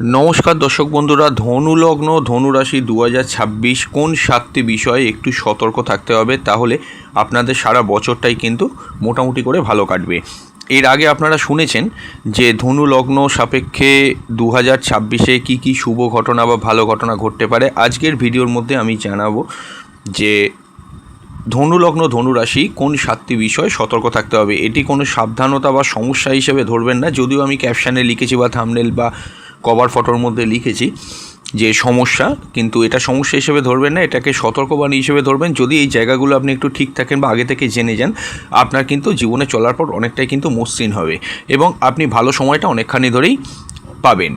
নমস্কার দর্শক বন্ধুরা, ধনু লগ্ন, ধনু রাশি দু ছাব্বিশ, কোন সাতটি বিষয়ে একটু সতর্ক থাকতে হবে তাহলে আপনাদের সারা বছরটাই কিন্তু মোটামুটি করে ভালো কাটবে। এর আগে আপনারা শুনেছেন যে ধনু লগ্ন সাপেক্ষে দু হাজার ছাব্বিশে কী কী শুভ ঘটনা বা ভালো ঘটনা ঘটতে পারে? আজকের ভিডিওর মধ্যে আমি জানাব যে ধনু লগ্ন, ধনু রাশি কোন সাতটি বিষয়ে সতর্ক থাকতে হবে? এটি কোনো সাবধানতা বা সমস্যা হিসেবে ধরবেন না, যদিও আমি ক্যাপশানে লিখেছি বা থামনেল বা কভার ফটোর মধ্যে লিখেছি যে সমস্যা, কিন্তু এটা সমস্যা হিসেবে ধরবেন না, এটাকে সতর্কবাণী হিসেবে ধরবেন। যদি এই জায়গাগুলো আপনি একটু ঠিক থাকেন বা আগে থেকে জেনে যান, আপনার কিন্তু জীবনে চলার পর অনেকটাই কিন্তু মসৃণ হবে এবং আপনি ভালো সময়টা অনেকখানি ধরেই পাবেন।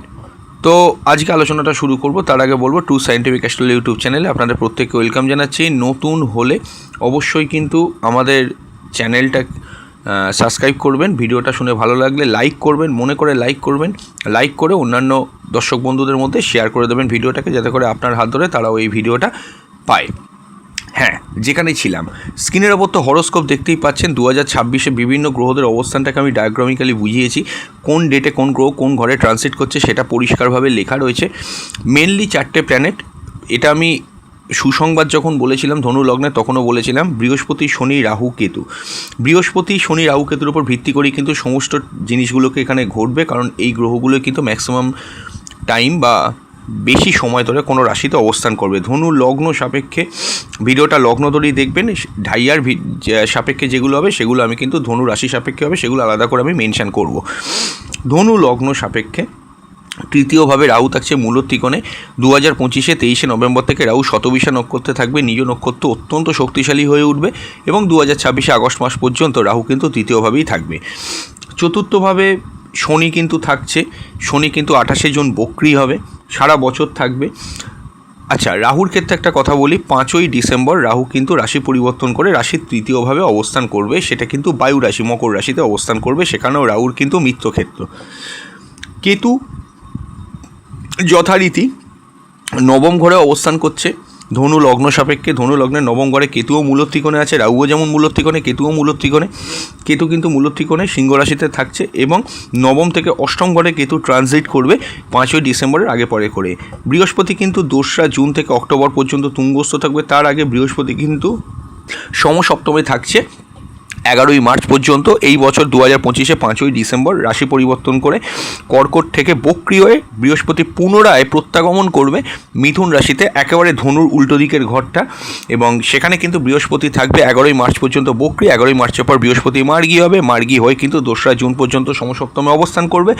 তো আজকে আলোচনাটা শুরু করব, তার আগে বলব টু সাইন্টিফিক অ্যাস্ট্রোল ইউটিউব চ্যানেলে আপনাদের প্রত্যেককে ওয়েলকাম জানাচ্ছি। নতুন হলে অবশ্যই কিন্তু আমাদের চ্যানেলটা সাবস্ক্রাইব করবেন, ভিডিওটা শুনে ভালো লাগলে লাইক করবেন, মনে করে লাইক করবেন লাইক করে অন্যান্য দর্শক বন্ধুদের মধ্যে শেয়ার করে দেবেন ভিডিওটাকে যাতে করে আপনার হাত ধরে তারাও এই ভিডিওটা পায়। হ্যাঁ যেখানেই ছিলাম। স্ক্রিনের ওপর তো হরোস্কোপ দেখতেই পাচ্ছেন দু হাজার ছাব্বিশে বিভিন্ন গ্রহদের অবস্থানটাকে আমি ডায়াগ্রামিক্যালি বুঝিয়েছি। কোন ডেটে কোন গ্রহ কোন ঘরে ট্রান্সিট করছে সেটা পরিষ্কারভাবে লেখা রয়েছে। মেনলি চারটে প্ল্যানেট এটা আমি সুসংবাদ যখন বলেছিলাম ধনু লগ্নে তখনও বলেছিলাম, বৃহস্পতি, শনি, রাহু, কেতু। বৃহস্পতি, শনি, রাহু, কেতুর উপর ভিত্তি করেই কিন্তু সমস্ত জিনিসগুলোকে এখানে ঘটবে, কারণ এই গ্রহগুলো কিন্তু ম্যাক্সিমাম টাইম বা বেশি সময় ধরে কোনো রাশিতে অবস্থান করবে। ধনু লগ্ন সাপেক্ষে, ভিডিওটা লগ্ন ধরেই দেখবেন, ঢাইয়ার সাপেক্ষে যেগুলো হবে, সেগুলো আমি কিন্তু ধনু রাশি সাপেক্ষে হবে, সেগুলো আলাদা করে আমি মেনশান করব। ধনু লগ্ন সাপেক্ষে তৃতীয়ভাবে রাহু থাকছে মূলত ত্রিকোণে। দু হাজার পঁচিশে তেইশে নভেম্বর থেকে রাহু শতবিশা নক্ষত্রে থাকবে। নিজ নক্ষত্র অত্যন্ত শক্তিশালী হয়ে উঠবে এবং দু হাজার ছাব্বিশে আগস্ট মাস পর্যন্ত রাহু কিন্তু তৃতীয়ভাবেই থাকবে। চতুর্থভাবে শনি কিন্তু থাকছে। শনি কিন্তু আঠাশে জুন বক্রি হবে। সারা বছর থাকবে। আচ্ছা রাহুর ক্ষেত্রে একটা কথা বলি। পাঁচই ডিসেম্বর রাহু কিন্তু রাশি পরিবর্তন করে রাশির তৃতীয়ভাবে অবস্থান করবে। সেটা কিন্তু বায়ু রাশি, মকর রাশিতে অবস্থান করবে। সেখানেও রাহুর কিন্তু মিত্রক্ষেত্র। কেতু যথারীতি নবম ঘরে অবস্থান করছে। ধনু লগ্ন সাপেক্ষে, ধনু লগ্নের নবম ঘরে কেতুও মূলত্রিকোণে আছে, রাহুও যেমন মূলত্রিকোণে কেতুও মূলত্রিকোণে কেতু কিন্তু মূলত্রিকোণে সিংহ রাশিতে থাকছে এবং নবম থেকে অষ্টম ঘরে কেতু ট্রানজিট করবে পাঁচই ডিসেম্বরের আগে পরে করে। বৃহস্পতি কিন্তু দোসরা জুন থেকে অক্টোবর পর্যন্ত তুঙ্গস্থ থাকবে, তার আগে বৃহস্পতি কিন্তু সমসপ্তমে থাকছে। এগারোই মার্চ পর্যন্ত এই বছর দু হাজার পঁচিশে পাঁচই ডিসেম্বর রাশি পরিবর্তন করে কর্কট থেকে বক্রি হয়ে বৃহস্পতি পুনরায় প্রত্যাগমন করবে মিথুন রাশিতে, একেবারে ধনুর উল্টো দিকের ঘরটা এবং সেখানে কিন্তু বৃহস্পতি থাকবে এগারোই মার্চ পর্যন্ত বক্রি, এগারোই মার্চের পর বৃহস্পতি মার্গি হবে, মার্গি হয়ে কিন্তু দোসরা জুন পর্যন্ত সমসপ্তমে অবস্থান করবে।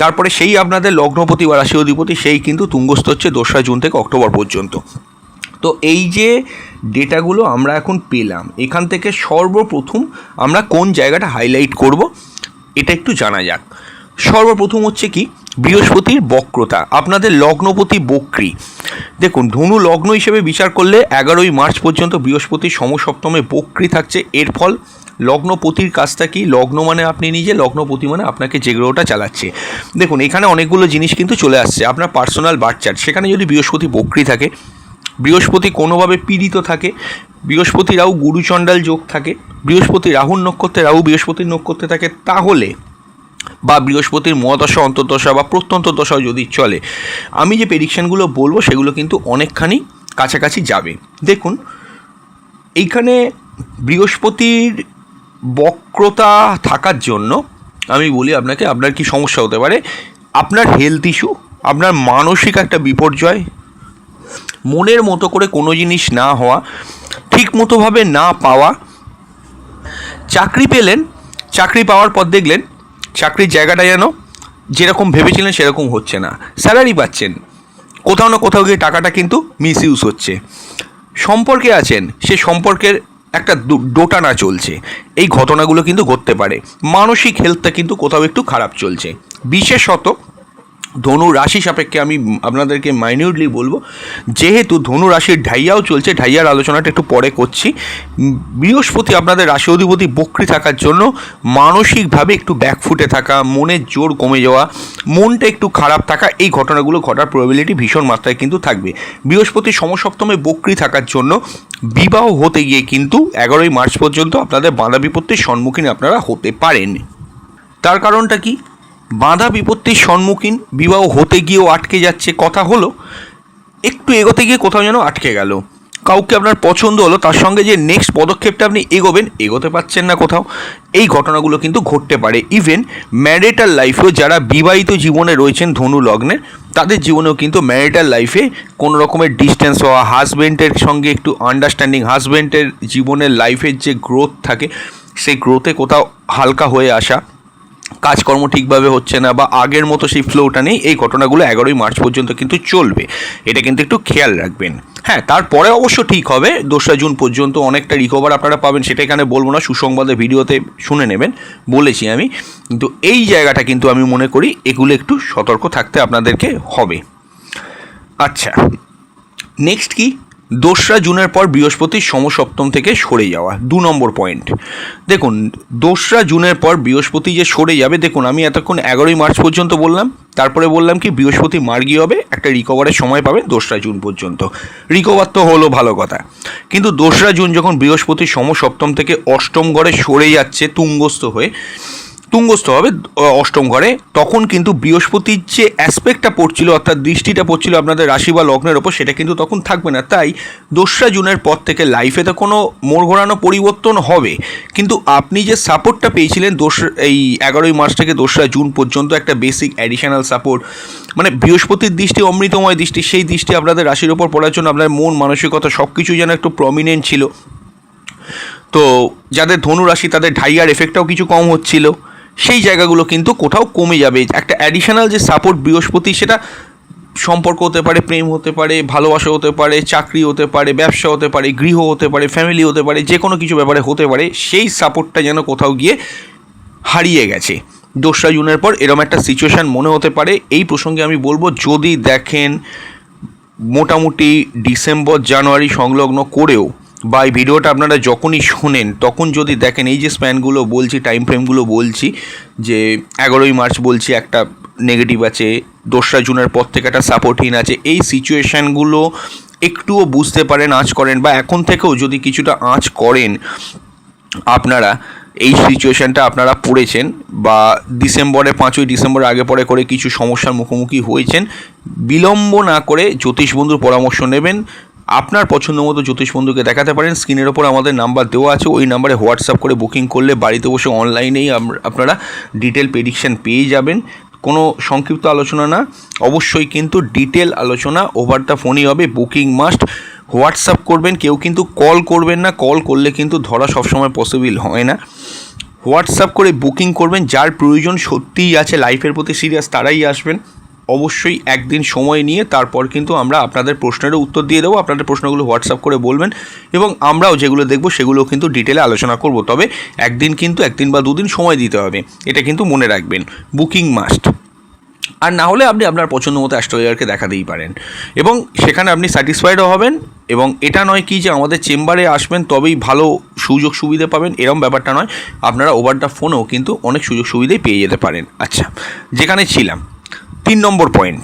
তারপরে সেই আপনাদের লগ্নপতি বা রাশি অধিপতি সেই কিন্তু তুঙ্গস্থ হচ্ছে দোসরা জুন থেকে অক্টোবর পর্যন্ত। তো এই যে ডেটাগুলো আমরা এখন পেলাম, এখান থেকে সর্বপ্রথম আমরা কোন জায়গাটা হাইলাইট করব, এটা একটু জানা যাক। সর্বপ্রথম হচ্ছে কি, বৃহস্পতির বক্রতা, আপনাদের লগ্নপতি বক্রি। দেখুন, ধনু লগ্ন হিসেবে বিচার করলে এগারোই মার্চ পর্যন্ত বৃহস্পতি সমসপ্তমে বক্রি থাকছে, এর ফল লগ্নপতির কাজটা কি, লগ্ন মানে আপনি নিজে, লগ্নপতি মানে আপনাকে যে গ্রহটা চালাচ্ছে। দেখুন, এখানে অনেকগুলো জিনিস কিন্তু চলে আসছে, আপনার পার্সোনাল বার্চার সেখানে যদি বৃহস্পতি বক্রি থাকে বৃহস্পতি কোনোভাবে পীড়িত থাকে বৃহস্পতি রাহু গুরুচণ্ডাল যোগ থাকে, বৃহস্পতি রাহুর নক্ষত্রে রাহু বৃহস্পতির নক্ষত্রে থাকে, তাহলে বা বৃহস্পতির মহাদশা, অন্তর্দশা বা প্রত্যন্ত দশাও যদি চলে, আমি যে প্রেডিকশানগুলো বলব সেগুলো কিন্তু অনেকখানি কাছাকাছি যাবে। দেখুন, এইখানে বৃহস্পতির বক্রতা থাকার জন্য আমি বলি আপনাকে, আপনার কি সমস্যা হতে পারে? আপনার হেলথ ইস্যু আপনার মানসিক একটা বিপর্যয় মনের মতো করে কোনো জিনিস না হওয়া, ঠিক মতোভাবে না পাওয়া। চাকরি পেলেন, চাকরি পাওয়ার পর দেখলেন চাকরির জায়গাটা যেন যেরকম ভেবেছিলেন সেরকম হচ্ছে না। স্যালারি পাচ্ছেন, কোথাও না কোথাও গিয়ে টাকাটা কিন্তু মিস হচ্ছে। সম্পর্কে আছেন, সে সম্পর্কের একটা দোটানা চলছে। এই ঘটনাগুলো কিন্তু ঘটতে পারে। মানসিক হেলথটা কিন্তু কোথাও একটু খারাপ চলছে। বিশেষত ধনু রাশি সাপেক্ষে আমি আপনাদেরকে মাইনিউটলি বলব। যেহেতু ধনু রাশির ঢাইয়াও চলছে, ঢাইয়ার আলোচনাটা একটু পরে করছি। বৃহস্পতি আপনাদের রাশি অধিপতি বক্রি থাকার জন্য মানসিকভাবে একটু ব্যাকফুটে থাকা, মনের জোর কমে যাওয়া, মনটা একটু খারাপ থাকা, এই ঘটনাগুলো ঘটার প্রবাবিলিটি ভীষণ মাত্রায় কিন্তু থাকবে। বৃহস্পতি সমসপ্তমে বক্রি থাকার জন্য বিবাহ হতে গিয়ে কিন্তু এগারোই মার্চ পর্যন্ত আপনাদের বাধা বিপত্তির সম্মুখীন আপনারা হতে পারেন। তার কারণটা কি? বাধা বিপত্তির সম্মুখীন, বিবাহ হতে গিয়েও আটকে যাচ্ছে। কথা হলো, একটু এগোতে গিয়ে কোথাও যেন আটকে গেল। কাউকে আপনার পছন্দ হলো, তার সঙ্গে যে নেক্সট পদক্ষেপটা আপনি এগোবেন, এগোতে পারছেন না কোথাও। এই ঘটনাগুলো কিন্তু ঘটতে পারে। ইভেন ম্যারিটাল লাইফেও যারা বিবাহিত জীবনে রয়েছেন ধনু লগ্নের, তাদের জীবনেও কিন্তু ম্যারিটাল লাইফে কোনো রকমের ডিস্টেন্স হওয়া হাজব্যান্ডের সঙ্গে একটু আন্ডারস্ট্যান্ডিং হাজব্যান্ডের জীবনের লাইফের যে গ্রোথ থাকে, সেই গ্রোথে কোথাও হালকা হয়ে আসা কাজকর্ম ঠিকভাবে হচ্ছে না বা আগের মতো সেই ফ্লোটা নেই, এই ঘটনাগুলো এগারোই মার্চ পর্যন্ত কিন্তু চলবে। এটা কিন্তু একটু খেয়াল রাখবেন। হ্যাঁ তারপরে অবশ্য ঠিক হবে, দোসরা জুন পর্যন্ত অনেকটা রিকভার আপনারা পাবেন, সেটা এখানে বলব না, সুসংবাদের ভিডিওতে শুনে নেবেন, বলেছি আমি। কিন্তু এই জায়গাটা কিন্তু আমি মনে করি এগুলো একটু সতর্ক থাকতে আপনাদেরকে হবে। আচ্ছা নেক্সট কি? দোসরা জুনের পর বৃহস্পতির সমসপ্তম থেকে সরে যাওয়া, দু নম্বর পয়েন্ট দেখুন, দোসরা জুনের পর বৃহস্পতি যে সরে যাবে, দেখুন, আমি এতক্ষণ এগারোই মার্চ পর্যন্ত বললাম, তারপরে বললাম কি, বৃহস্পতি মার্গি হবে, একটা রিকভারের সময় পাবে দোসরা জুন পর্যন্ত। রিকভার তো হলো ভালো কথা। কিন্তু দোসরা জুন যখন বৃহস্পতি সমসপ্তম থেকে অষ্টম ঘরে সরে যাচ্ছে, তুঙ্গস্থ হয়ে তুঙ্গস্থ হবে অষ্টম ঘরে। তখন কিন্তু বৃহস্পতির যে অ্যাসপেক্টটা পড়ছিল, অর্থাৎ দৃষ্টিটা পড়ছিল আপনাদের রাশি বা লগ্নের ওপর, সেটা কিন্তু তখন থাকবে না। তাই দোসরা জুনের পর থেকে লাইফে তো কোনো মোড় ঘোরানো পরিবর্তন হবে। কিন্তু আপনি যে সাপোর্টটা পেয়েছিলেন দোস, এই এগারোই মার্চ থেকে দোসরা জুন পর্যন্ত একটা বেসিক অ্যাডিশনাল সাপোর্ট মানে বৃহস্পতির দৃষ্টি, অমৃতময় দৃষ্টি, সেই দৃষ্টি আপনাদের রাশির ওপর পড়ার জন্য আপনার মন, মানসিকতা সব কিছু যেন একটু প্রমিনেন্ট ছিল। তো যাদের ধনু রাশি, তাদের ঢাইয়ার এফেক্টটাও কিছু কম হচ্ছিল। সেই জায়গাগুলো কিন্তু কোথাও কমে যাবে। একটা অ্যাডিশনাল যে সাপোর্ট বৃহস্পতি, সেটা সম্পর্ক হতে পারে, প্রেম হতে পারে, ভালোবাসা হতে পারে, চাকরি হতে পারে, ব্যবসা হতে পারে, গৃহ হতে পারে ফ্যামিলি হতে পারে যে কোনো কিছু ব্যাপারে হতে পারে, সেই সাপোর্টটা যেন কোথাও গিয়ে হারিয়ে গেছে। দোসরা জুনের পর এরম একটা সিচুয়েশান মনে হতে পারে। এই প্রসঙ্গে আমি বলব, যদি দেখেন মোটামুটি ডিসেম্বর, জানুয়ারি সংলগ্ন করেও বা এই ভিডিওটা আপনারা যখনই শোনেন, তখন যদি দেখেন, এই যে স্প্যানগুলো বলছি টাইম ফ্রেমগুলো বলছি, যে এগারোই মার্চ বলছি একটা নেগেটিভ আছে, দোসরা জুনের পর থেকে একটা সাপোর্টহীন আছে, এই সিচুয়েশানগুলো একটুও বুঝতে পারেন, আঁচ করেন, বা এখন থেকেও যদি কিছুটা আঁচ করেন, আপনারা এই সিচুয়েশানটা আপনারা পড়েছেন, বা ডিসেম্বরে, পাঁচই ডিসেম্বর আগে পরে করে কিছু সমস্যার মুখোমুখি হয়েছেন, বিলম্ব না করে জ্যোতিষ বন্ধুর পরামর্শ নেবেন আপনার পছন্দ মতো জ্যোতিষ বন্ধুকে দেখাতে পারেন। স্ক্রিনের ওপর আমাদের নাম্বার দেওয়া আছে। ওই নাম্বারে হোয়াটসঅ্যাপ করে বুকিং করলে বাড়িতে বসে অনলাইনেই আপনারা ডিটেল প্রেডিকশান পেয়ে যাবেন। কোনো সংক্ষিপ্ত আলোচনা না। অবশ্যই কিন্তু ডিটেল আলোচনা ওভার দ্য ফোনই হবে। বুকিং মাস্ট হোয়াটসঅ্যাপ করবেন, কেউ কিন্তু কল করবেন না। কল করলে কিন্তু ধরা সবসময় পসিবল হয় না। হোয়াটসঅ্যাপ করে বুকিং করবেন। যার প্রয়োজন সত্যিই আছে। লাইফের প্রতি সিরিয়াস তারাই আসবেন। অবশ্যই একদিন সময় নিয়ে তারপর কিন্তু আমরা আপনাদের প্রশ্নেরও উত্তর দিয়ে দেবো। আপনাদের প্রশ্নগুলো হোয়াটসঅ্যাপ করে বলবেন এবং আমরাও যেগুলো দেখব সেগুলো কিন্তু ডিটেলে আলোচনা করব। তবে একদিন কিন্তু একদিন বা দুদিন সময় দিতে হবে। এটা কিন্তু মনে রাখবেন বুকিং মাস্ট আর না হলে আপনি আপনার পছন্দ মতো অ্যাস্ট্রোলজারকে দেখাতেই পারেন। এবং সেখানে আপনি স্যাটিসফাইডও হবেন এবং এটা নয় কি যে আমাদের চেম্বারে আসবেন তবেই ভালো সুযোগ সুবিধা পাবেন, এরম ব্যাপারটা নয়। আপনারা ওভার দ্য ফোনেও কিন্তু অনেক সুযোগ সুবিধাই পেয়ে যেতে পারেন। আচ্ছা যেখানে ছিলাম। তিন নম্বর পয়েন্ট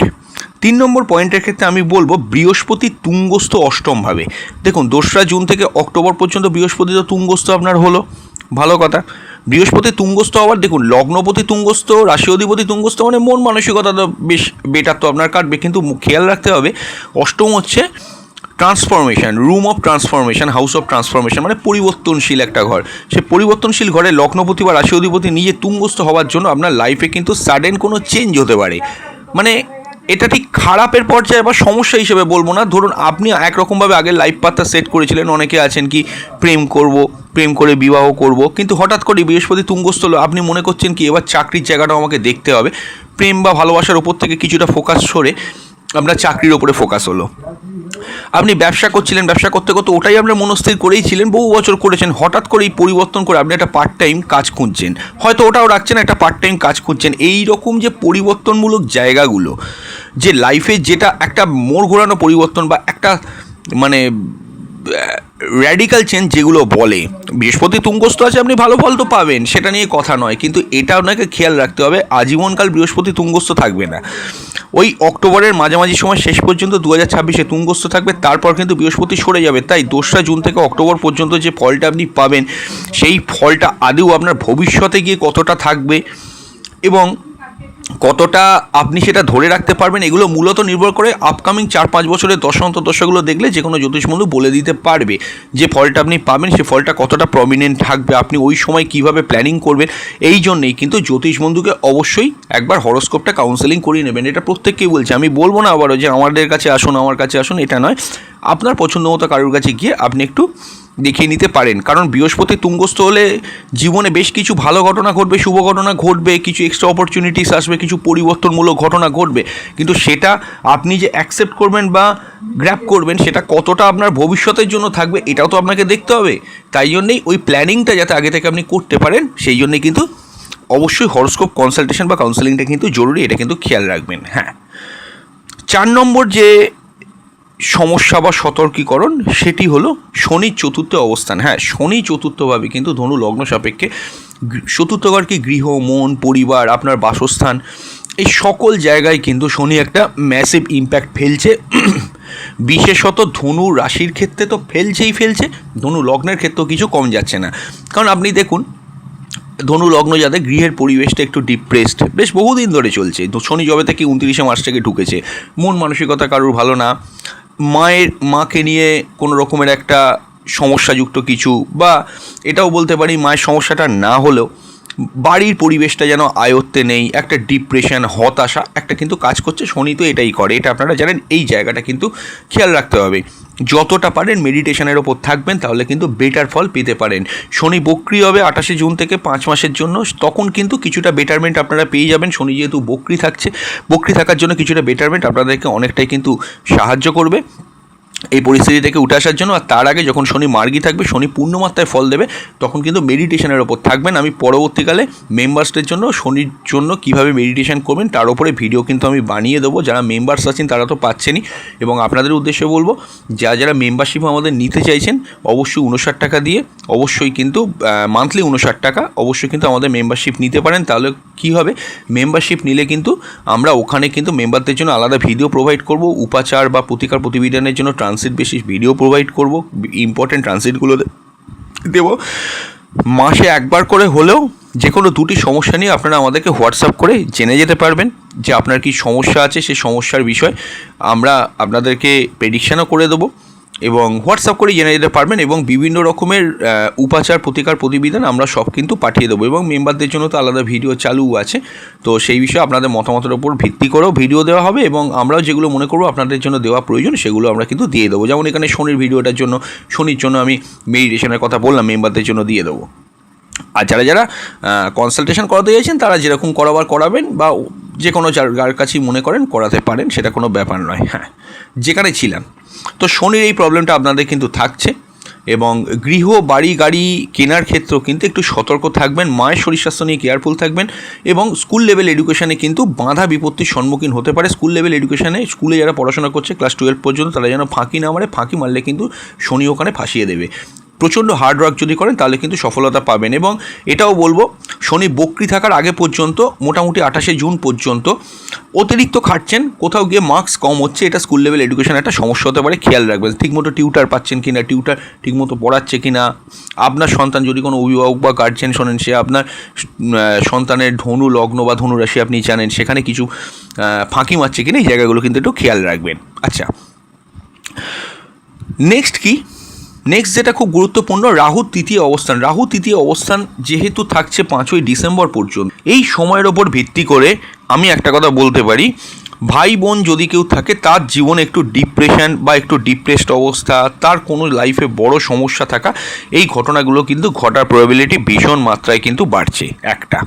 তিন নম্বর পয়েন্টের ক্ষেত্রে আমি বলব বৃহস্পতি তুঙ্গস্থ অষ্টমভাবে। দেখুন, দোসরা জুন থেকে অক্টোবর পর্যন্ত বৃহস্পতি তো তুঙ্গস্থ আপনার হলো। ভালো কথা। বৃহস্পতি তুঙ্গস্থ হওয়ার দেখুন, লগ্নপতি তুঙ্গস্থ রাশি অধিপতি তুঙ্গস্থ মানে মন মানসিকতা তো বেশ বেটার তো আপনার কাটবে। কিন্তু খেয়াল রাখতে হবে, অষ্টম হচ্ছে transformation room of transformation house of transformation মানে পরিবর্তনশীল একটা ঘর। সে পরিবর্তনশীল ঘরে লগ্নপতি বা রাশি অধিপতি নিজে তুঙ্গস্থ হওয়ার জন্য আপনার লাইফে কিন্তু সাডেন কোনো চেঞ্জ হতে পারে। মানে এটা ঠিক খারাপের পর্যায়ে বা সমস্যা হিসেবে বলব না। ধরুন আপনি একরকমভাবে আগে লাইফ পাতা সেট করেছিলেন, অনেকে আছেন কি প্রেম করব, প্রেম করে বিবাহ করব, কিন্তু হঠাৎ করে বৃহস্পতি তুঙ্গস্থ হলো, আপনি মনে করছেন কি এবার চাকরির জায়গাটাও আমাকে দেখতে হবে। প্রেম বা ভালোবাসার ওপর থেকে কিছুটা ফোকাস সরে আপনার চাকরির ওপরে ফোকাস হলো। আপনি ব্যবসা করছিলেন, ব্যবসা করতে করতে ওটাই আপনার মনস্থির করেই ছিলেন, বহু বছর করেছেন। হঠাৎ করে এই পরিবর্তন করে আপনি একটা পার্ট টাইম কাজ খুঁজছেন। হয়তো ওটাও রাখছেন, একটা পার্ট টাইম কাজ খুঁজছেন। এই রকম যে পরিবর্তনমূলক জায়গাগুলো, যে লাইফে যেটা একটা মোড় ঘোরানো পরিবর্তন বা একটা মানে র্যাডিক্যাল চেঞ্জ যেগুলো বলে, বৃহস্পতি তুঙ্গস্থ আছে, আপনি ভালো ফল তো পাবেন, সেটা নিয়ে কথা নয়, কিন্তু এটা আপনাকে খেয়াল রাখতে হবে, আজীবনকাল বৃহস্পতি তুঙ্গস্থ থাকবে না। ওই অক্টোবরের মাঝামাঝি সময় শেষ পর্যন্ত দু হাজার ছাব্বিশে তুঙ্গস্থ থাকবে, তারপর কিন্তু বৃহস্পতি সরে যাবে, তাই দোসরা জুন থেকে অক্টোবর পর্যন্ত যে ফলটা আপনি পাবেন, সেই ফলটা আদৌ আপনার ভবিষ্যতে গিয়ে কতটা থাকবে, এবং কতটা আপনি সেটা ধরে রাখতে পারবেন, এগুলো মূলত নির্ভর করে আপকামিং চার পাঁচ বছরের দশান্ত দশাগুলো দেখলে যে কোনো জ্যোতিষ বন্ধু বলে দিতে পারবে যে ফলটা আপনি পাবেন, সে ফলটা কতটা প্রমিনেন্ট থাকবে, আপনি ওই সময় কীভাবে প্ল্যানিং করবেন, এই জন্যেই কিন্তু জ্যোতিষ বন্ধুকে অবশ্যই একবার হরস্কোপটা কাউন্সেলিং করিয়ে নেবেন। এটা প্রত্যেককেই বলছে। আমি বলব না আবারও যে আমাদের কাছে আসুন, আমার কাছে আসুন, এটা নয়। আপনার পছন্দ মতো কারোর কাছে গিয়ে আপনি একটু দেখিয়ে নিতে পারেন। কারণ বৃহস্পতি তুঙ্গস্থ হলে জীবনে বেশ কিছু ভালো ঘটনা ঘটবে, শুভ ঘটনা ঘটবে, কিছু এক্সট্রা অপরচুনিটিস আসবে, কিছু পরিবর্তনমূলক ঘটনা ঘটবে। কিন্তু সেটা আপনি যে অ্যাকসেপ্ট করবেন বা গ্র্যাপ করবেন, সেটা কতটা আপনার ভবিষ্যতের জন্য থাকবে, এটাও তো আপনাকে দেখতে হবে। তাই জন্যেই ওই প্ল্যানিংটা যাতে আগে থেকে আপনি করতে পারেন, সেই জন্যে কিন্তু অবশ্যই হরস্কোপ কনসালটেশন বা কাউন্সেলিংটা কিন্তু জরুরি, এটা কিন্তু খেয়াল রাখবেন হ্যাঁ। চার নম্বর যে সমস্যা বা সতর্কীকরণ, সেটি হলো শনির চতুর্থ অবস্থান। হ্যাঁ শনি চতুর্থভাবে কিন্তু ধনু লগ্ন সাপেক্ষে গৃ- কি গৃহ, মন, পরিবার, আপনার বাসস্থান, এই সকল জায়গায় কিন্তু শনি একটা ম্যাসিভ ইম্প্যাক্ট ফেলছে। বিশেষত ধনু রাশির ক্ষেত্রে তো ফেলছেই ফেলছে, ধনু লগ্নের ক্ষেত্রেও কিছু কম যাচ্ছে না। কারণ আপনি দেখুন, ধনু লগ্ন যাদের গৃহের পরিবেশটা একটু ডিপ্রেসড বেশ বহুদিন ধরে চলছে। শনি জবে থেকে উনত্রিশে মাস থেকে ঢুকেছে। মন মানসিকতা কারোর ভালো না মায়ের, মাকে নিয়ে কোনো রকমের একটা সমস্যাযুক্ত কিছু বা এটাও বলতে পারি মায়ের সমস্যাটা না হলেও বাড়ির পরিবেশটা যেন আয়ত্তে নেই, একটা ডিপ্রেশন হতাশা, একটা কিন্তু কাজ করছে, শনি তো এটাই করে। এটা আপনারা জানেন, এই জায়গাটা কিন্তু খেয়াল রাখতে হবে। যতটা পারেন মেডিটেশনের ওপর থাকবেন, তাহলে কিন্তু বেটার ফল পেতে পারেন। শনি বক্রি হবে আঠাশে জুন থেকে পাঁচ মাসের জন্য, তখন কিন্তু কিছুটা বেটারমেন্ট আপনারা পেয়ে যাবেন। শনি যেহেতু বক্রি থাকছে, বক্রি থাকার জন্য কিছুটা বেটারমেন্ট আপনাদেরকে অনেকটাই কিন্তু সাহায্য করবে। এই পরিস্থিতি থেকে উঠে আসার জন্য আর তার আগে যখন শনি মার্গি থাকবে, শনি পূর্ণমাত্রায় ফল দেবে, তখন কিন্তু মেডিটেশনের ওপর থাকবেন। আমি পরবর্তীকালে মেম্বার্সদের জন্য শনির জন্য কীভাবে মেডিটেশন করবেন তার উপরে ভিডিও কিন্তু আমি বানিয়ে দেবো। যারা মেম্বার্স আছেন তারা তো পাচ্ছেনই। এবং আপনাদের উদ্দেশ্যে বলব, যারা যারা মেম্বারশিপ আমাদের নিতে চাইছেন, অবশ্যই উনষাট টাকা দিয়ে, অবশ্যই কিন্তু মান্থলি উনষাট টাকা, অবশ্যই কিন্তু আমাদের মেম্বারশিপ নিতে পারেন। তাহলে কী হবে? মেম্বারশিপ নিলে কিন্তু আমরা ওখানে কিন্তু মেম্বারদের জন্য আলাদা ভিডিও প্রোভাইড করব। উপাচার বা প্রতিকার প্রতিবেদনের জন্য ট্রান্সিট বেসিস ভিডিও প্রোভাইড করব ইম্পর্টেন্ট ট্রানজিটগুলো দেবো। মাসে একবার করে হলেও যে কোনো দুটি সমস্যা নিয়ে আপনারা আমাদেরকে হোয়াটসঅ্যাপ করে জেনে যেতে পারবেন যে আপনার কি সমস্যা আছে, সেই সমস্যার বিষয় আমরা আপনাদেরকে প্রেডিকশানও করে দেবো। এবং হোয়াটসঅ্যাপ করে জেনে যেতে পারবেন এবং বিভিন্ন রকমের উপাচার, প্রতিকার, প্রতিবিধান আমরা সব কিন্তু পাঠিয়ে দেবো এবং মেম্বারদের জন্য তো আলাদা ভিডিও চালু আছে। তো সেই বিষয়ে আপনাদের মতামতের ওপর ভিত্তি করেও ভিডিও দেওয়া হবে এবং আমরাও যেগুলো মনে করব আপনাদের জন্য দেওয়া প্রয়োজন সেগুলো আমরা কিন্তু দিয়ে দেবো। যেমন এখানে শনির ভিডিওটার জন্য, শনির জন্য আমি মেডিটেশনের কথা বললাম, মেম্বারদের জন্য দিয়ে দেবো। আর যারা যারা কনসালটেশন করাতে চাইছেন, তারা যেরকম করাবার করাবেন বা যে কোনো যার কাছেই মনে করেন, করাতে পারেন, সেটা কোনো ব্যাপার নয়। হ্যাঁ যেখানে ছিলাম। তো শনির এই প্রবলেমটা আপনাদের কিন্তু থাকছে এবং গৃহ, বাড়ি, গাড়ি কেনার ক্ষেত্রেও কিন্তু একটু সতর্ক থাকবেন, মায়ের শরীর স্বাস্থ্য নিয়ে কেয়ারফুল থাকবেন এবং স্কুল লেভেল এডুকেশানে কিন্তু বাধা বিপত্তির সম্মুখীন হতে পারে। স্কুল লেভেল এডুকেশানে স্কুলে যারা পড়াশোনা করছে ক্লাস টুয়েলভ পর্যন্ত তারা যেন ফাঁকি না মারে, ফাঁকি মারলে কিন্তু শনি ওখানে ফাঁসিয়ে দেবে। প্রচণ্ড হার্ড ওয়ার্ক যদি করেন, তাহলে কিন্তু সফলতা পাবেন। এবং এটাও বলব, শনি বক্রি থাকার আগে পর্যন্ত, মোটামুটি আঠাশে জুন পর্যন্ত, অতিরিক্ত খাটছেন, কোথাও গিয়ে মার্কস কম হচ্ছে, এটা স্কুল লেভেল এডুকেশন একটা সমস্যা হতে পারে, খেয়াল রাখবেন। ঠিকমতো টিউটার পাচ্ছেন কিনা টিউটার ঠিকমতো পড়াচ্ছে কিনা, আপনার সন্তান যদি কোনো অভিভাবক বা গার্জেন শোনেন, সে আপনার সন্তানের ধনু, লগ্ন বা ধনু রাশি আপনি জানেন, সেখানে কিছু ফাঁকি মারছে কিনা, এই জায়গাগুলো কিন্তু একটু খেয়াল রাখবেন। আচ্ছা নেক্সট কি? নেক্সট যেটা খুব গুরুত্বপূর্ণ, রাহু তৃতীয় অবস্থান। রাহু তৃতীয় অবস্থান যেহেতু থাকছে পাঁচই ডিসেম্বর পর্যন্ত। এই সময়ের ওপর ভিত্তি করে আমি একটা কথা বলতে পারি, ভাই বোন যদি কেউ থাকে, তার জীবনে একটু ডিপ্রেশন বা একটু ডিপ্রেসড অবস্থা, তার কোনো লাইফে বড় সমস্যা থাকা, এই ঘটনাগুলো কিন্তু ঘটার প্রবাবিলিটি ভীষণ মাত্রায় কিন্তু বাড়ছে, একটা।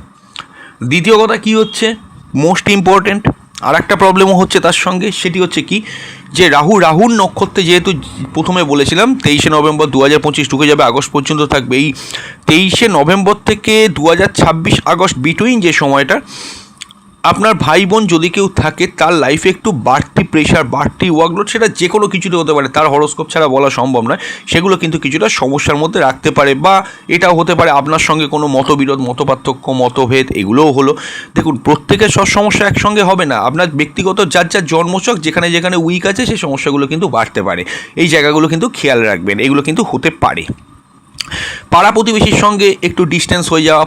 দ্বিতীয় কথা কি হচ্ছে? মোস্ট ইম্পর্ট্যান্ট আর একটা প্রবলেমও হচ্ছে তার সঙ্গে, সেটি হচ্ছে কি? যে রাহু, রাহুর নক্ষত্রে যেহেতু প্রথমে বলেছিলাম, তেইশে নভেম্বর দু হাজার পঁচিশ ঢুকে যাবে, আগস্ট পর্যন্ত থাকবে। এই তেইশে নভেম্বর থেকে দু হাজার ছাব্বিশ আগস্ট বিটুইন যে সময়টা আপনার ভাই বোন যদি কেউ থাকে, তার লাইফে একটু বাড়তি প্রেশার বাড়তি ওয়ার্কলোড সেটা যে কোনো কিছুতে হতে পারে। তার হরস্কোপ ছাড়া বলা সম্ভব নয়। সেগুলো কিন্তু কিছুটা সমস্যার মধ্যে রাখতে পারে বা এটাও হতে পারে আপনার সঙ্গে কোনো মতবিরোধ, মতপার্থক্য, মতভেদ, এগুলোও হলো। দেখুন, প্রত্যেকের সব সমস্যা একসঙ্গে হবে না। আপনার ব্যক্তিগত যার যার জন্মচক যেখানে যেখানে উইক আছে, সেই সমস্যাগুলো কিন্তু বাড়তে পারে। এই জায়গাগুলো কিন্তু খেয়াল রাখবেন। এগুলো কিন্তু হতে পারে। পাড়া প্রতিবেশীর সঙ্গে একটু ডিস্টেন্স হয়ে যাওয়া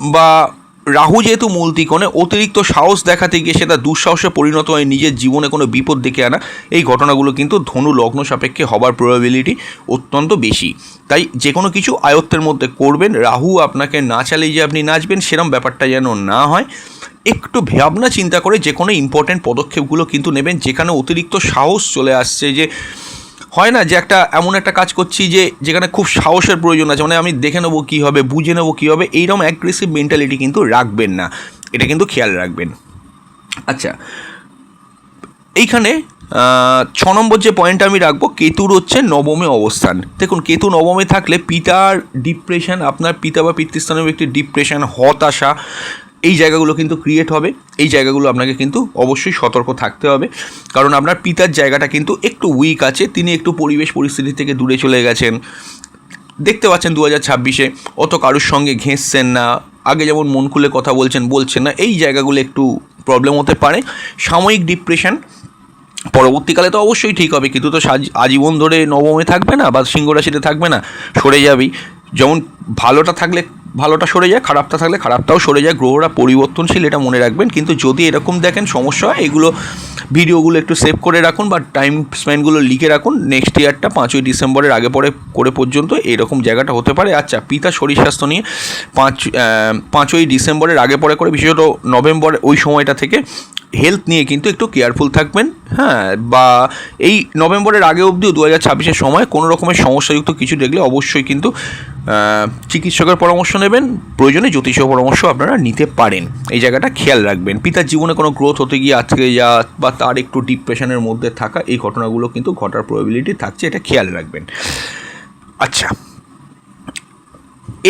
বা রাহু যেহেতু মূল ত্রিকোণে অতিরিক্ত সাহস দেখাতে গিয়ে সেটা দুঃসাহসে পরিণত হয় নিজের জীবনে কোনো বিপদ ডেকে আনা, এই ঘটনাগুলো কিন্তু ধনু লগ্ন সাপেক্ষে হবার প্রবাবিলিটি অত্যন্ত বেশি। তাই যে কোনো কিছু আয়ত্তের মধ্যে করবেন, রাহু আপনাকে না চালিয়ে যে আপনি নাচবেন, সেরম ব্যাপারটা যেন না হয়। একটু ভাবনা চিন্তা করে যে কোনো ইম্পর্ট্যান্ট পদক্ষেপগুলো কিন্তু নেবেন, যেখানে অতিরিক্ত সাহস চলে আসছে যে হয় না যে একটা এমন একটা কাজ করছি যে যেখানে খুব সাহসের প্রয়োজন আছে মানে আমি দেখে নেব কী হবে, বুঝে নেব কী হবে, এইরকম অ্যাগ্রেসিভ মেন্টালিটি কিন্তু রাখবেন না। এটা কিন্তু খেয়াল রাখবেন। আচ্ছা এইখানে ছ নম্বর যে পয়েন্ট আমি রাখব, কেতুর হচ্ছে নবমে অবস্থান। দেখুন, কেতু নবমে থাকলে পিতার ডিপ্রেশন আপনার পিতা বা পিতৃস্থানীয় ব্যক্তির ডিপ্রেশন হতাশা এই জায়গাগুলো কিন্তু ক্রিয়েট হবে। এই জায়গাগুলো আপনাকে কিন্তু অবশ্যই সতর্ক থাকতে হবে। কারণ আপনার পিতার জায়গাটা কিন্তু একটু উইক আছে। তিনি একটু পরিবেশ পরিস্থিতি থেকে দূরে চলে গেছেন। দেখতে পাচ্ছেন দু হাজার ছাব্বিশে অত কারুর সঙ্গে ঘেঁষছেন না। আগে যেমন মন খুলে কথা বলছেন বলছেন না। এই জায়গাগুলো একটু প্রবলেম হতে পারে। সাময়িক ডিপ্রেশন পরবর্তীকালে তো অবশ্যই ঠিক হবে। কিন্তু তো আজীবন ধরে নবমে থাকবে না বা সিংহ রাশিতে থাকবে না, সরে যাবেই যেমন ভালোটা থাকলে ভালোটা সরে যায়, খারাপটা থাকলে খারাপটাও সরে যায়, গ্রহরা পরিবর্তনশীল, এটা মনে রাখবেন। কিন্তু যদি এরকম দেখেন সমস্যা হয়, এগুলো ভিডিওগুলো একটু সেভ করে রাখুন বা টাইম স্প্যানগুলো লিখে রাখুন। নেক্সট ইয়ারটা পাঁচই ডিসেম্বরের আগে পরে, করে পর্যন্ত এরকম জায়গাটা হতে পারে। আচ্ছা পিতা শরীর স্বাস্থ্য নিয়ে পাঁচ পাঁচই ডিসেম্বরের আগে পরে করে, বিশেষত নভেম্বর ওই সময়টা থেকে হেলথ নিয়ে কিন্তু একটু কেয়ারফুল থাকবেন। হ্যাঁ বা এই নভেম্বরের আগে অবধিও দু হাজার ছাব্বিশের সময় কোনো রকমের সমস্যাযুক্ত কিছু দেখলে অবশ্যই কিন্তু চিকিৎসকের পরামর্শ নেবেন। প্রয়োজনে জ্যোতিষ পরামর্শ আপনারা নিতে পারেন। এই জায়গাটা খেয়াল রাখবেন। পিতার জীবনে কোনো গ্রোথ হতে গিয়ে আজকে যা বা তার একটু ডিপ্রেশনের মধ্যে থাকা, এই ঘটনাগুলো কিন্তু ঘটার প্রবাবিলিটি থাকছে, এটা খেয়াল রাখবেন। আচ্ছা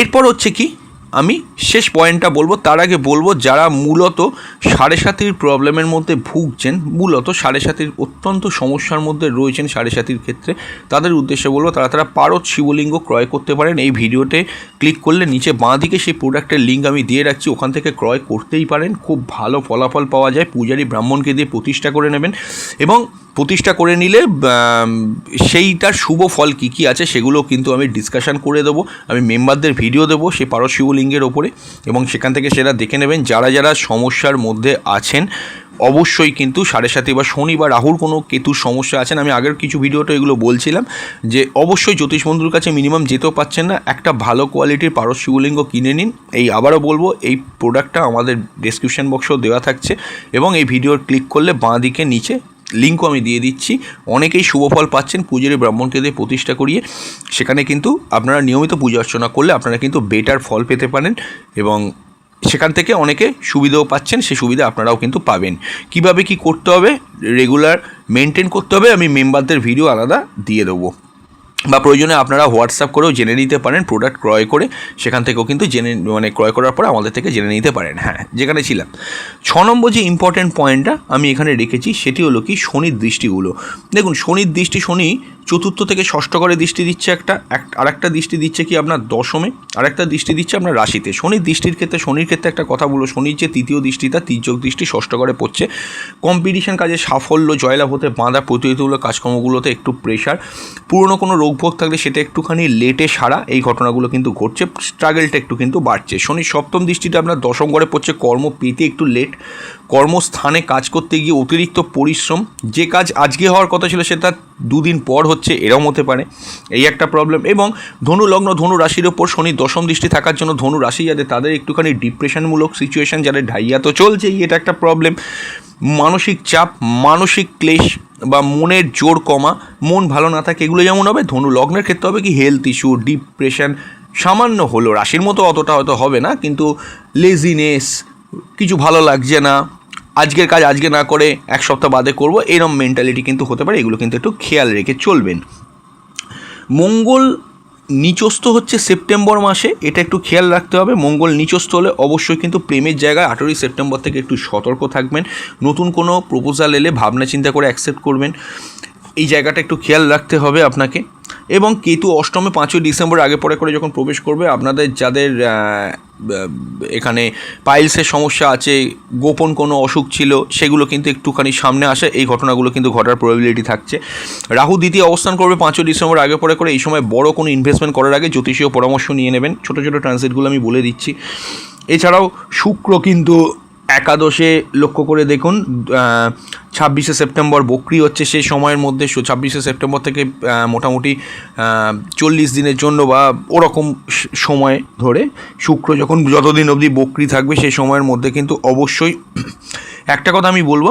এরপর হচ্ছে কি? আমি শেষ পয়েন্টটা বলব। তার আগে বলব, যারা মূলত সাড়ে সাতির প্রবলেমের মধ্যে ভুগছেন, মূলত সাড়ে সাতির অত্যন্ত সমস্যার মধ্যে রয়েছেন সাড়ে সাতির ক্ষেত্রে, তাদের উদ্দেশ্যে বলব, তারা তারা পারদ শিবলিঙ্গ ক্রয় করতে পারেন। এই ভিডিওতে ক্লিক করলে নিচে বাঁ দিকে সেই প্রোডাক্টের লিঙ্ক আমি দিয়ে রাখছি, ওখান থেকে ক্রয় করতেই পারেন। খুব ভালো ফলাফল পাওয়া যায়। পূজারী ব্রাহ্মণকে দিয়ে প্রতিষ্ঠা করে নেবেন। এবং প্রতিষ্ঠা করে নিলে সেইটার শুভ ফল কী কী আছে সেগুলো কিন্তু আমি ডিসকাশন করে দেবো। আমি মেম্বারদের ভিডিও দেবো সেই পারদ শিবলিঙ্গের ওপরে এবং সেখান থেকে সেটা দেখে নেবেন। যারা যারা সমস্যার মধ্যে আছেন, অবশ্যই কিন্তু সাড়ে সাথে বা শনি বা রাহুর কোনো কেতুর সমস্যা আছেন। আমি আগের কিছু ভিডিওতে এগুলো বলছিলাম যে, অবশ্যই জ্যোতিষ বন্ধুর কাছে মিনিমাম যেতেও পাচ্ছেন না। একটা ভালো কোয়ালিটির পারদ শিবলিঙ্গ কিনে নিন। এই আবারও বলব, এই প্রোডাক্টটা আমাদের ডেসক্রিপশন বক্সেও দেওয়া থাকছে এবং এই ভিডিওর ক্লিক করলে বাঁ দিকে নিচে লিঙ্কও আমি দিয়ে দিচ্ছি। অনেকেই শুভফল পাচ্ছেন, পুজোর ব্রাহ্মণকে দিয়ে প্রতিষ্ঠা করিয়ে। সেখানে কিন্তু আপনারা নিয়মিত পূজা অর্চনা করলে আপনারা কিন্তু বেটার ফল পেতে পারেন এবং সেখান থেকে অনেকে সুবিধাও পাচ্ছেন, সে সুবিধা আপনারাও কিন্তু পাবেন। কীভাবে কি করতে হবে? রেগুলার মেনটেন করতে হবে। আমি মেম্বারদের ভিডিও আলাদা দিয়ে দেবো। বা প্রয়োজনে আপনারা হোয়াটসঅ্যাপ করেও জেনে নিতে পারেন প্রোডাক্ট ক্রয় করে সেখান থেকেও কিন্তু জেনে মানে ক্রয় করার পরে আমাদের থেকে জেনে নিতে পারেন। হ্যাঁ যেখানে ছিলাম। ছ নম্বর যে ইম্পর্ট্যান্ট পয়েন্টটা আমি এখানে রেখেছি, সেটি হলো কি শনির দৃষ্টিগুলো। দেখুন, শনির দৃষ্টি শনি চতুর্থ থেকে ষষ্ঠ ঘরে দৃষ্টি দিচ্ছে একটা, এক- আরেকটা দৃষ্টি দিচ্ছে কি আপনার দশমে, আরেকটা দৃষ্টি দিচ্ছে আপনার রাশিতে। শনির দৃষ্টির ক্ষেত্রে, শনির ক্ষেত্রে একটা কথা বলো, শনির যে তৃতীয় দৃষ্টিটা তির্যক দৃষ্টি ষষ্ঠ ঘরে পড়ছে। কম্পিটিশন কাজে সাফল্য, জয়লাভ হতে বাঁধা প্রতিযোগিতামূলক কাজকর্মগুলোতে একটু প্রেশার পুরনো কোনো রোগভোগ থাকলে সেটা একটুখানি লেটে সারা, এই ঘটনাগুলো কিন্তু ঘটছে স্ট্রাগলটা একটু কিন্তু বাড়ছে। শনির সপ্তম দৃষ্টিটা আপনার দশম ঘরে পড়ছে কর্ম পেতে একটু লেট কর্মস্থানে কাজ করতে গিয়ে অতিরিক্ত পরিশ্রম, যে কাজ আজকে হওয়ার কথা ছিল সেটা দুদিন পর হচ্ছে এরম হতে পারে, এই একটা প্রবলেম এবং ধনু লগ্ন, ধনু রাশির ওপর শনি দশম দৃষ্টি থাকার জন্য ধনু রাশি যাদের, তাদের একটুখানি ডিপ্রেশনমূলক সিচুয়েশান যাদের ঢাইয়া তো চলছেই, এটা একটা প্রবলেম মানসিক চাপ, মানসিক ক্লেশ বা মনের জোর কমা, মন ভালো না থাকে, এগুলো যেমন হবে, ধনু লগ্নের ক্ষেত্রে হবে কি হেলথ ইস্যু ডিপ্রেশন সামান্য হলো। রাশির মতো অতটা হয়তো হবে না, কিন্তু লেজিনেস কিছু ভালো লাগছে না। আজকের কাজ আজকে না করে এক সপ্তাহ বাদে করব, এরম মেন্টালিটি কিন্তু হতে পারে, এগুলো কিন্তু একটু খেয়াল রেখে চলবেন। মঙ্গল নিচস্থ হচ্ছে সেপ্টেম্বর মাসে, এটা একটু খেয়াল রাখতে হবে। মঙ্গল নিচস্থ হলে অবশ্যই কিন্তু প্রেমের জায়গায় আঠেরোই সেপ্টেম্বর থেকে একটু সতর্ক থাকবেন। নতুন কোনো প্রপোজাল এলে ভাবনা চিন্তা করে অ্যাকসেপ্ট করবেন। এই জায়গাটা একটু খেয়াল রাখতে হবে আপনাকে। এবং কেতু অষ্টমে পাঁচই ডিসেম্বর আগে পরে করে যখন প্রবেশ করবে, আপনাদের যাদের এখানে পাইলসের সমস্যা আছে, গোপন কোনো অসুখ ছিল, সেগুলো কিন্তু একটুখানি সামনে আসে। এই ঘটনাগুলো কিন্তু ঘটার প্রবাবিলিটি থাকছে। রাহু দ্বিতীয় অবস্থান করবে পাঁচই ডিসেম্বর আগে পরে করে। এই সময় বড় কোনো ইনভেস্টমেন্ট করার আগে জ্যোতিষীয় পরামর্শ নিয়ে নেবেন। ছোটো ছোটো ট্রানজিটগুলো আমি বলে দিচ্ছি। এছাড়াও শুক্র কিন্তু একাদশে লক্ষ্য করে দেখুন ছাব্বিশে সেপ্টেম্বর বকরি হচ্ছে সেই সময়ের মধ্যে ছাব্বিশে সেপ্টেম্বর থেকে মোটামুটি চল্লিশ দিনের জন্য বা ওরকম সময় ধরে শুক্র যখন যতদিন অবধি বকরি থাকবে সেই সময়ের মধ্যে কিন্তু অবশ্যই, একটা কথা আমি বলব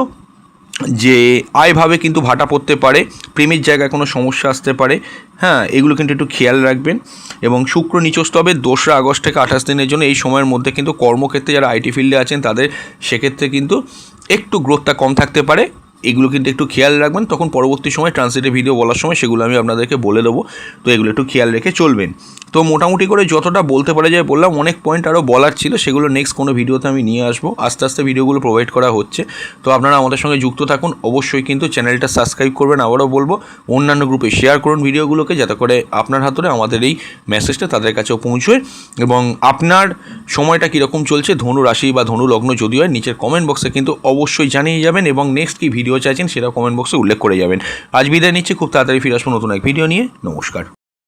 যে আয়ভাবে কিন্তু ভাটা পড়তে পারে, প্রেমের জায়গায় কোনো সমস্যা আসতে পারে হ্যাঁ এগুলো কিন্তু একটু খেয়াল রাখবেন। এবং শুক্র নিচস্ত হবে দোসরা আগস্ট থেকে আঠাশ দিনের জন্য, এই সময়ের মধ্যে কিন্তু কর্মক্ষেত্রে যারা আইটি ফিল্ডে আছেন, তাদের সেক্ষেত্রে কিন্তু একটু গ্রোথটা কম থাকতে পারে। এগুলো কিন্তু একটু খেয়াল রাখবেন। তখন পরবর্তী সময় ট্রান্সলেটে ভিডিও বলার সময় সেগুলো আমি আপনাদেরকে বলে দেবো। তো এগুলো একটু খেয়াল রেখে চলবেন। তো মোটামুটি করে যতটা বলতে পারা যায় বললাম, অনেক পয়েন্ট আরও বলার ছিল, সেগুলো নেক্সট কোনো ভিডিওতে আমি নিয়ে আসব। আস্তে আস্তে ভিডিওগুলো প্রোভাইড করা হচ্ছে। তো আপনারা আমাদের সঙ্গে যুক্ত থাকুন। অবশ্যই কিন্তু চ্যানেলটা সাবস্ক্রাইব করবেন। আবারও বলব, অন্যান্য গ্রুপে শেয়ার করুন ভিডিওগুলোকে, যাতে করে আপনার হাতরে আমাদের এই মেসেজটা তাদের কাছেও পৌঁছয়। এবং আপনার সময়টা কীরকম চলছে, ধনু রাশি বা ধনু লগ্ন যদিও হয়, নিচের কমেন্ট বক্সে কিন্তু অবশ্যই জানিয়ে যাবেন এবং নেক্সট কী ভিডিও চাইছেন সেটা কমেন্ট বক্সে উল্লেখ করে যাবেন। আজ বিদায় নিচ্ছি, খুব তাড়াতাড়ি ফিরে আসব নতুন এক ভিডিও নিয়ে। নমস্কার।